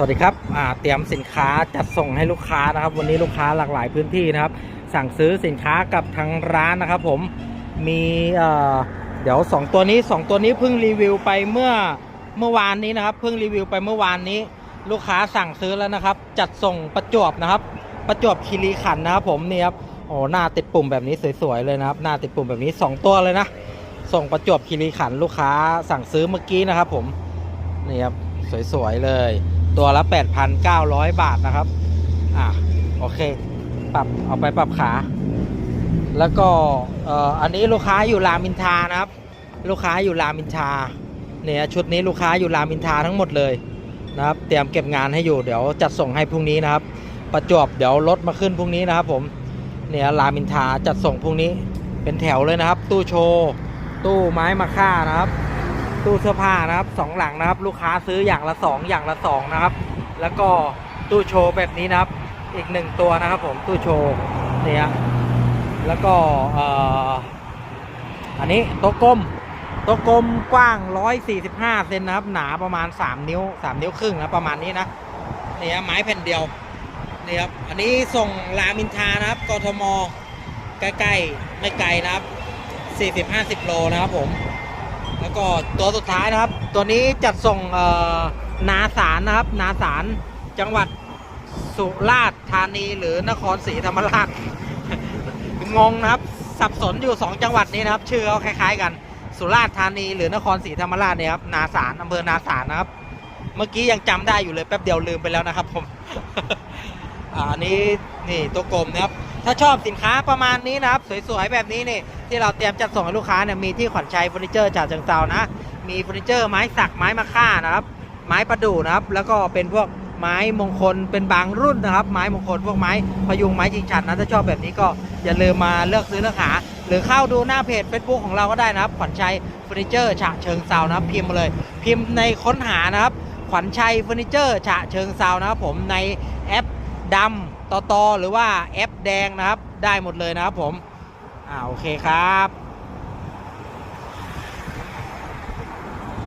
สวัสดีครับเตรียมสินค้าจัดส่งให้ลูกค้านะครับ วันนี้ลูกค้าหลากหลายพื้นที่นะครับ สั่งซื้อสินค้ากับทางร้านนะครับ ผมมีเเดี๋ยว 2 ตัวนี้ 2 ตัวนี้เพิ่งรีวิวไปเมื่อเมื่อวานนี้นะครับ เพิ่งรีวิวไปเมื่อวานนี้ ลูกค้าสั่งซื้อแล้วนะครับ จัดส่งประจวบนะครับ ประจวบคีรีขันนะครับ ผมนี่ครับโอ้หน้าติดปุ่มแบบนี้สวยๆเลยนะครับ หน้าติดปุ่มแบบนี้ 2 ตัวเลยนะ ส่งประจวบคีรีขัน ลูกค้าสั่งซื้อเมื่อกี้นะครับ ผมนี่ครับสวยๆเลย ตัวละ 8,900 บาทนะครับ อะโอเค ปรับเอาไปปรับขา แล้วก็เอ่ออันนี้ลูกค้าอยู่รามินทานะครับ ลูกค้าอยู่รามินทาเนี่ยชุดนี้ลูกค้าอยู่รามินทาทั้งหมดเลยนะครับ เตรียมเก็บงานให้อยู่เดี๋ยวจัดส่งให้พรุ่งนี้นะครับ ประจวบเดี๋ยวรถมาขึ้นพรุ่งนี้นะครับ ผมเนี่ยรามินทาจัดส่งพรุ่งนี้เป็นแถวเลยนะครับ ตู้โชว์ตู้ไม้มาค่านะครับ ตู้เสื้อผ้านะครับสองหลังนะครับ ลูกค้าซื้ออย่างละสองอย่างละสองนะครับ แล้วก็ตู้โชว์แบบนี้นะครับ อีกหนึ่งตัวนะครับ ผมตู้โชว์เนี่ยแล้วก็อ,อันนี้โต๊ะกลมโต๊ะกลมกว้าง 145 เซนนะครับ หนาประมาณ 3 นิ้ว 3 นิ้วครึ่งนะประมาณนี้นะเนี่ยไม้แผ่นเดียวนี่ครับอันนี้ส่งรามินทานะครับกทมใกล้ๆไม่ไกลนะครับ 40-50 โลนะครับผม แล้วก็ตัวสุดท้ายนะครับ ตัวนี้จัดส่งนาสารนะครับ นาสารจังหวัดสุราษฎร์ธานีหรือนครศรีธรรมราชงงนะครับ สับสนอยู่ 2 จังหวัดนี้นะครับ ชื่อเขาคล้าย ๆ กัน สุราษฎร์ธานีหรือนครศรีธรรมราชเนี่ยครับนาสารอำเภอนาสารนะครับ เมื่อกี้ยังจำได้อยู่เลยแป๊บเดียวลืมไปแล้วนะครับผมอันนี้นี่ตัวกลมนะครับ ถ้าชอบสินค้าประมาณนี้นะครับ สวยๆ แบบนี้นี่ที่เราเตรียมจัดส่งให้ลูกค้าเนี่ยมีที่ขวัญชัยเฟอร์นิเจอร์จากเชิงเซานะ มีเฟอร์นิเจอร์ไม้สักไม้มะค่านะครับ ไม้ประดู่นะครับ แล้วก็เป็นพวกไม้มงคลเป็นบางรุ่นนะครับ ไม้มงคลพวกไม้พยุงไม้ชิงชันนะถ้าชอบแบบนี้ก็อย่าลืมมาเลือกซื้อเลือกหา หรือเข้าดูหน้าเพจ Facebook ของเราก็ได้นะครับ ขวัญชัยเฟอร์นิเจอร์ฉะเชิงเซานะครับ พิมพ์มาเลย พิมพ์ในค้นหานะครับ ขวัญชัยเฟอร์นิเจอร์ฉะเชิงเซานะครับผมใน ดำตอตอหรือว่าแอปแดงนะครับ ได้หมดเลยนะครับผมอ่าโอเคครับ